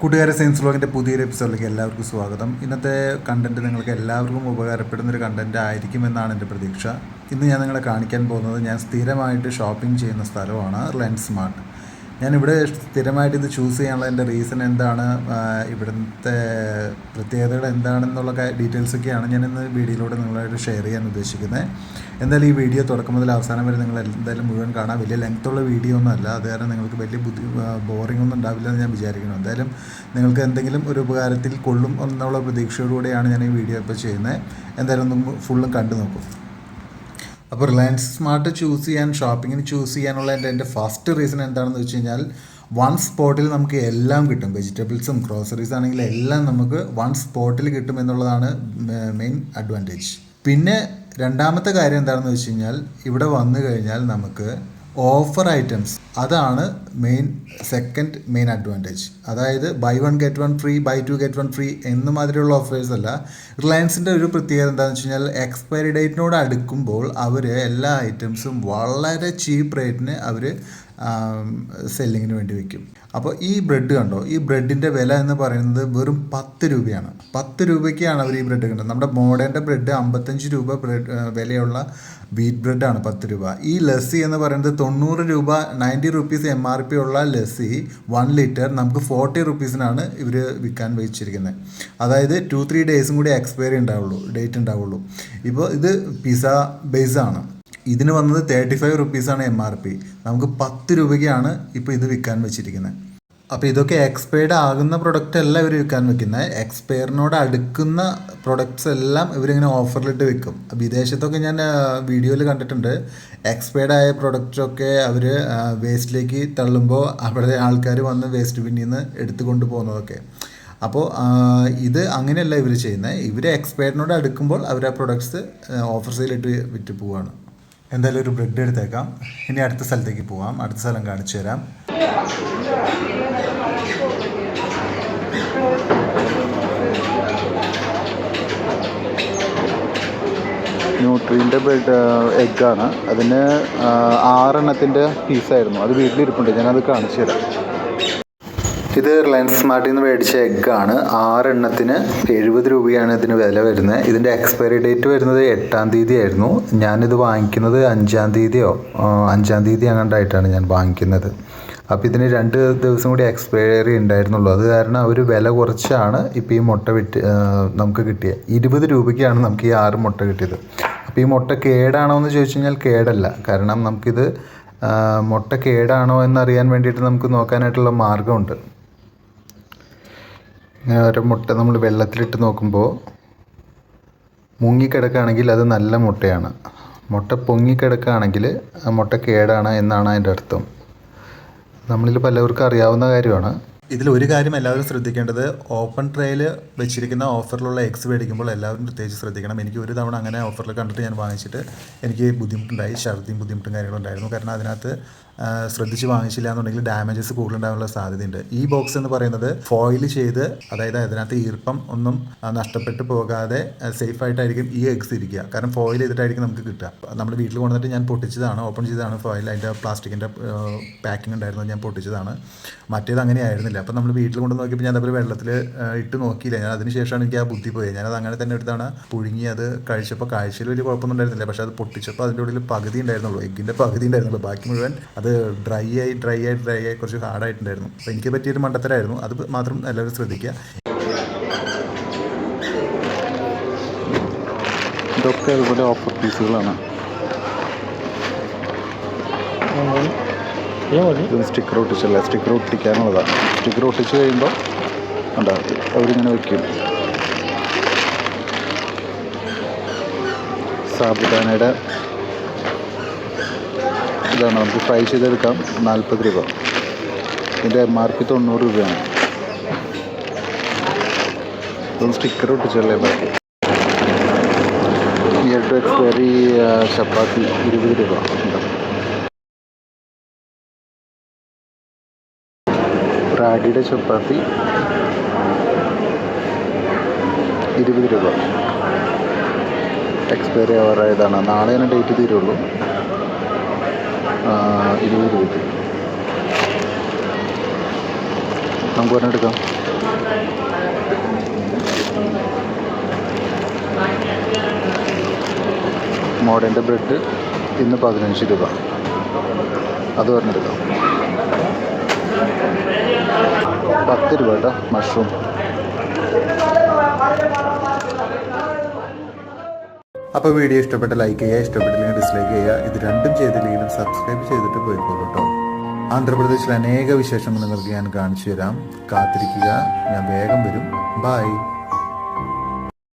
കൂട്ടുകാരെ സയൻസ് ബ്ലോഗിന്റെ പുതിയൊരു എപ്പിസോഡിലേക്ക് എല്ലാവർക്കും സ്വാഗതം. ഇന്നത്തെ കണ്ടന്റ് നിങ്ങൾക്ക് എല്ലാവർക്കും ഉപകാരപ്പെടുന്ന ഒരു കണ്ടന്റ് ആയിരിക്കുമെന്നാണ് എന്റെ പ്രതീക്ഷ. ഇന്ന് ഞാൻ നിങ്ങളെ കാണിക്കാൻ പോകുന്നത് ഞാൻ സ്ഥിരമായിട്ട് ഷോപ്പിംഗ് ചെയ്യുന്ന സ്ഥലമാണ് റിലയൻസ് സ്മാർട്ട് ഞാനിവിടെ സ്ഥിരമായിട്ട് ഇത് ചൂസ് ചെയ്യാനുള്ള എന്റെ റീസൺ എന്താണ് ഇവിടുത്തെ പ്രത്യേകതകൾ എന്താണെന്നുള്ള ഡീറ്റെയിൽസൊക്കെയാണ് ഞാൻ ഇന്ന് വീഡിയോയിലൂടെ നിങ്ങളായിട്ട് ഷെയർ ചെയ്യാൻ ഉദ്ദേശിക്കുന്നത്. എന്തായാലും ഈ വീഡിയോ തുടക്കം മുതൽ അവസാനം വരെ നിങ്ങൾ എന്തായാലും മുഴുവൻ കാണാം. വലിയ ലെങ്ത്തുള്ള വീഡിയോ ഒന്നും അല്ല. അത് കാരണം നിങ്ങൾക്ക് വലിയ ബുദ്ധി ബോറിംഗ് ഒന്നും ഉണ്ടാവില്ല എന്ന് ഞാൻ വിചാരിക്കുന്നു. എന്തായാലും നിങ്ങൾക്ക് എന്തെങ്കിലും ഒരു ഉപകാരത്തിൽ കൊള്ളും എന്നുള്ള പ്രതീക്ഷയോടുകൂടിയാണ് ഞാൻ ഈ വീഡിയോ ഇപ്പോൾ ചെയ്യുന്നത്. എന്തായാലും ഒന്ന് ഫുള്ളും കണ്ടു നോക്കും അപ്പോൾ റിലയൻസ് സ്മാർട്ട് ചൂസ് ചെയ്യാൻ ഷോപ്പിങ്ങിന് ചൂസ് ചെയ്യാനുള്ള എന്റെ എന്റെ ഫസ്റ്റ് റീസൺ എന്താണെന്ന് വെച്ച് കഴിഞ്ഞാൽ വൺ സ്പോട്ടിൽ നമുക്ക് എല്ലാം കിട്ടും. വെജിറ്റബിൾസും ഗ്രോസറീസ് ആണെങ്കിൽ എല്ലാം നമുക്ക് വൺ സ്പോട്ടിൽ കിട്ടും എന്നുള്ളതാണ് മെയിൻ അഡ്വാന്റേജ് പിന്നെ രണ്ടാമത്തെ കാര്യം എന്താണെന്ന് വെച്ച് കഴിഞ്ഞാൽ ഇവിടെ വന്നു കഴിഞ്ഞാൽ നമുക്ക് ഓഫർ ഐറ്റംസ്. അതാണ് മെയിൻ സെക്കൻഡ് മെയിൻ അഡ്വാന്റേജ് അതായത് buy one get one free buy two get one free എന്ന മാതിരിയുള്ള ഓഫേഴ്സ് അല്ല. റിലയൻസിന്റെ ഒരു പ്രത്യേകത എന്താണെന്ന് വെച്ച് കഴിഞ്ഞാൽ എക്സ്പയറി ഡേറ്റിനോട് അടുക്കുമ്പോൾ അവർ എല്ലാ ഐറ്റംസും വളരെ ചീപ്പ് റേറ്റിന് അവർ സെല്ലിങ്ങിന് വേണ്ടി വെക്കും. അപ്പോൾ ഈ ബ്രെഡ് കണ്ടോ? ഈ ബ്രെഡിന്റെ വില എന്ന് പറയുന്നത് വെറും പത്ത് രൂപയാണ്. പത്ത് രൂപയ്ക്കാണ് അവർ ഈ ബ്രെഡ് കണ്ടത് നമ്മുടെ മോഡേന്റെ ബ്രെഡ് അമ്പത്തഞ്ച് രൂപ ബ്രെഡ് വിലയുള്ള വീറ്റ് ബ്രെഡാണ് പത്ത് രൂപ. ഈ ലസ്സി എന്ന് പറയുന്നത് തൊണ്ണൂറ് രൂപ ninety rupees M R P ഉള്ള ലസ്സി വൺ ലിറ്റർ നമുക്ക് ഫോർട്ടി റുപ്പീസിനാണ് ഇവർ വിൽക്കാൻ വെച്ചിരിക്കുന്നത് അതായത് ടു ത്രീ ഡേയ്സും കൂടി എക്സ്പയറി ഉണ്ടാവുള്ളൂ ഡേറ്റ് ഉണ്ടാവുള്ളൂ. ഇപ്പോൾ ഇത് പിസ ബേസ് ആണ്. ഇതിന് വന്നത് തേർട്ടി ഫൈവ് റുപ്പീസാണ് എം ആർ പി നമുക്ക് പത്ത് രൂപയ്ക്കാണ് ഇപ്പോൾ ഇത് വിൽക്കാൻ വെച്ചിരിക്കുന്നത് അപ്പോൾ ഇതൊക്കെ എക്സ്പയർഡ് ആകുന്ന പ്രൊഡക്റ്റ് അല്ല ഇവർ വിൽക്കാൻ വെക്കുന്നത് എക്സ്പയറിനോട് അടുക്കുന്ന പ്രൊഡക്ട്സ് എല്ലാം ഇവരിങ്ങനെ ഓഫറിലിട്ട് വിൽക്കും. വിദേശത്തൊക്കെ ഞാൻ വീഡിയോയിൽ കണ്ടിട്ടുണ്ട്. എക്സ്പയർഡ് ആയ പ്രൊഡക്റ്റൊക്കെ അവർ വേസ്റ്റിലേക്ക് തള്ളുമ്പോൾ അവിടെ ആൾക്കാർ വന്ന് വേസ്റ്റ് ബിന്നിൽ നിന്ന് എടുത്തുകൊണ്ട് പോകുന്നതൊക്കെ അപ്പോൾ ഇത് അങ്ങനെയല്ല ഇവർ ചെയ്യുന്നത് ഇവർ എക്സ്പയറിനോട് അടുക്കുമ്പോൾ അവർ ആ പ്രൊഡക്ട്സ് ഓഫർ സെയിലിട്ട് വിറ്റ് പോവുകയാണ് എന്തായാലും ഒരു ബ്രെഡ് എടുത്തേക്കാം. ഇനി അടുത്ത സ്ഥലത്തേക്ക് പോവാം. അടുത്ത സ്ഥലം കാണിച്ചു തരാം. ന്യൂട്രീന്റെ ബ്രെഡ് എഗ്ഗാണ് അതിന് ആറെണ്ണത്തിന്റെ പീസായിരുന്നു അത് വീട്ടിലിരിപ്പുണ്ട്. ഞാനത് കാണിച്ചു തരാം. ഇത് റിലയൻസ് സ്മാർട്ടിൽ നിന്ന് മേടിച്ച എഗ്ഗാണ് ആറെണ്ണത്തിന് എഴുപത് രൂപയാണ് ഇതിന് വില വരുന്നത്. ഇതിന്റെ എക്സ്പയറി ഡേറ്റ് വരുന്നത് എട്ടാം തീയതി ആയിരുന്നു ഞാനിത് വാങ്ങിക്കുന്നത് അഞ്ചാം തീയതിയോ അഞ്ചാം തീയതി അങ്ങോട്ടായിട്ടാണ് ഞാൻ വാങ്ങിക്കുന്നത്. അപ്പോൾ ഇതിന് രണ്ട് ദിവസം കൂടി എക്സ്പയറി ഉണ്ടായിരുന്നുള്ളൂ. അത് കാരണം അവർ വില കുറച്ചാണ് ഇപ്പോൾ ഈ മുട്ട വിറ്റ് നമുക്ക് കിട്ടിയത്. ഇരുപത് രൂപയ്ക്കാണ് നമുക്ക് ഈ ആറ് മുട്ട കിട്ടിയത്. അപ്പോൾ ഈ മുട്ട കേടാണോ എന്ന് ചോദിച്ചു കഴിഞ്ഞാൽ കേടല്ല. കാരണം നമുക്കിത് മുട്ട കേടാണോ എന്നറിയാൻ വേണ്ടിയിട്ട് നമുക്ക് നോക്കാനായിട്ടുള്ള മാർഗമുണ്ട് ഇങ്ങനെ ഒരു മുട്ട നമ്മൾ വെള്ളത്തിലിട്ട് നോക്കുമ്പോൾ മുങ്ങിക്കിടക്കുകയാണെങ്കിൽ അത് നല്ല മുട്ടയാണ്. മുട്ട പൊങ്ങിക്കിടക്കുകയാണെങ്കിൽ ആ മുട്ട കേടാണ് എന്നാണ് അതിന്റെ അർത്ഥം. നമ്മളിൽ പലവർക്കും അറിയാവുന്ന കാര്യമാണ്. ഇതിൽ ഒരു കാര്യം എല്ലാവരും ശ്രദ്ധിക്കേണ്ടത് ഓപ്പൺ ട്രേയിൽ വെച്ചിരിക്കുന്ന ഓഫറിലുള്ള എക്സ് മേടിക്കുമ്പോൾ എല്ലാവരും പ്രത്യേകിച്ച് ശ്രദ്ധിക്കണം. എനിക്ക് ഒരു തവണ അങ്ങനെ ഓഫറിൽ കണ്ടിട്ട് ഞാൻ വാങ്ങിച്ചിട്ട് എനിക്ക് ബുദ്ധിമുട്ടുണ്ടായി ഛർദിയും ബുദ്ധിമുട്ടും കാര്യങ്ങളും ഉണ്ടായിരുന്നു. കാരണം അതിനകത്ത് ശ്രദ്ധിച്ച് വാങ്ങിച്ചില്ല എന്നുണ്ടെങ്കിൽ ഡാമേജസ് കൂടുതലുണ്ടാകാനുള്ള സാധ്യതയുണ്ട്. ഈ ബോക്സ് എന്ന് പറയുന്നത് ഫോയിൽ ചെയ്ത് അതായത് അതിനകത്ത് ഈർപ്പം ഒന്നും നഷ്ടപ്പെട്ടു പോകാതെ സേഫ് ആയിട്ടായിരിക്കും ഈ എഗ്സ് ഇരിക്കുക. കാരണം ഫോയിൽ ചെയ്തിട്ടായിരിക്കും നമുക്ക് കിട്ടുക. നമ്മൾ വീട്ടിൽ കൊണ്ടുവന്നിട്ട് ഞാൻ പൊട്ടിച്ചതാണ് ഓപ്പൺ ചെയ്തതാണ് ഫോയിൽ. അതിന്റെ പ്ലാസ്റ്റിക്കിന്റെ പാക്കിംഗ് ഉണ്ടായിരുന്നത് ഞാൻ പൊട്ടിച്ചതാണ്. മറ്റേത് അങ്ങനെ ആയിരുന്നില്ല. അപ്പോൾ നമ്മൾ വീട്ടിൽ കൊണ്ട് നോക്കിയപ്പോൾ ഞാൻ അതേപോലെ വെള്ളത്തിൽ ഇട്ട് നോക്കിയില്ല. ഞാൻ അതിന് ശേഷമാണ് എനിക്ക് ആ ബുദ്ധി പോയത്. ഞാനത് അങ്ങനെ തന്നെ എടുത്താണ് പുഴുങ്ങി അത് കഴിച്ചപ്പോൾ കാഴ്ചയിൽ വലിയ കുഴപ്പമൊന്നും ഉണ്ടായിരുന്നില്ല. പക്ഷേ അത് പൊട്ടിച്ചപ്പോൾ അതിന്റെ ഉള്ളിൽ പകുതി ഉണ്ടായിരുന്നുള്ളൂ. എഗ്ഗിന്റെ പകുതി ഉണ്ടായിരുന്നുള്ളൂ. ബാക്കി മുഴുവൻ അത് ഡ്രൈ ആയി ഡ്രൈ ആയി ഡ്രൈ ആയി കുറച്ച് ഹാർഡായിട്ടുണ്ടായിരുന്നു അപ്പോൾ എനിക്ക് പറ്റിയൊരു മണ്ടത്തരായിരുന്നു. അത് മാത്രം എല്ലാവരും ശ്രദ്ധിക്കുക. ഇതൊക്കെ അതുപോലെ ഓഫർ പീസുകളാണ് സ്റ്റിക്കർ ഒട്ടിച്ചല്ല സ്റ്റിക്കർ ഒട്ടിക്കാനുള്ളതാണ് സ്റ്റിക്കർ ഒട്ടിച്ച് കഴിയുമ്പോൾ ഉണ്ടാകും അവരിങ്ങനെ വെക്കും. സാബുദാനയുടെ ഇതാണ്. നമുക്ക് ഫ്രൈ ചെയ്തെടുക്കാം. നാൽപ്പത് രൂപ. ഇതിന്റെ എം ആർ പി തൊണ്ണൂറ് രൂപയാണ്. ഇതൊന്ന് സ്റ്റിക്കർ ഒട്ടിച്ചല്ലേ ബാക്കി ഇയർ ടു എക്സ്പയറി ചപ്പാത്തി ഇരുപത് രൂപ. റാഡിയുടെ ചപ്പാത്തി ഇരുപത് രൂപ. എക്സ്പയറി ആവാറായതാണ്. നാളെയാണ് ഡേറ്റ് തീരുള്ളൂ. ഇരുപത് രൂപയ്ക്ക് നമുക്ക് ഒരെണ്ണം എടുക്കാം. മോഡേന്റെ ബ്രെഡ് ഇന്ന് പതിനഞ്ച് രൂപ. അത് പറഞ്ഞെടുക്കാം പത്ത് രൂപ കേട്ടോ മഷ്റൂം. അപ്പോൾ വീഡിയോ ഇഷ്ടപ്പെട്ട ലൈക്ക് ചെയ്യുക ഇഷ്ടപ്പെട്ടില്ലെങ്കിൽ ഡിസ്ലൈക്ക് ചെയ്യുക. ഇത് രണ്ടും ചെയ്തില്ലെങ്കിലും സബ്സ്ക്രൈബ് ചെയ്തിട്ട് പോയിക്കോളൂ കേട്ടോ ആന്ധ്രാപ്രദേശിലെ അനേക വിശേഷങ്ങൾ നിങ്ങൾക്ക് ഞാൻ കാണിച്ചു തരാം. കാത്തിരിക്കുക. ഞാൻ വേഗം വരും. ബായ്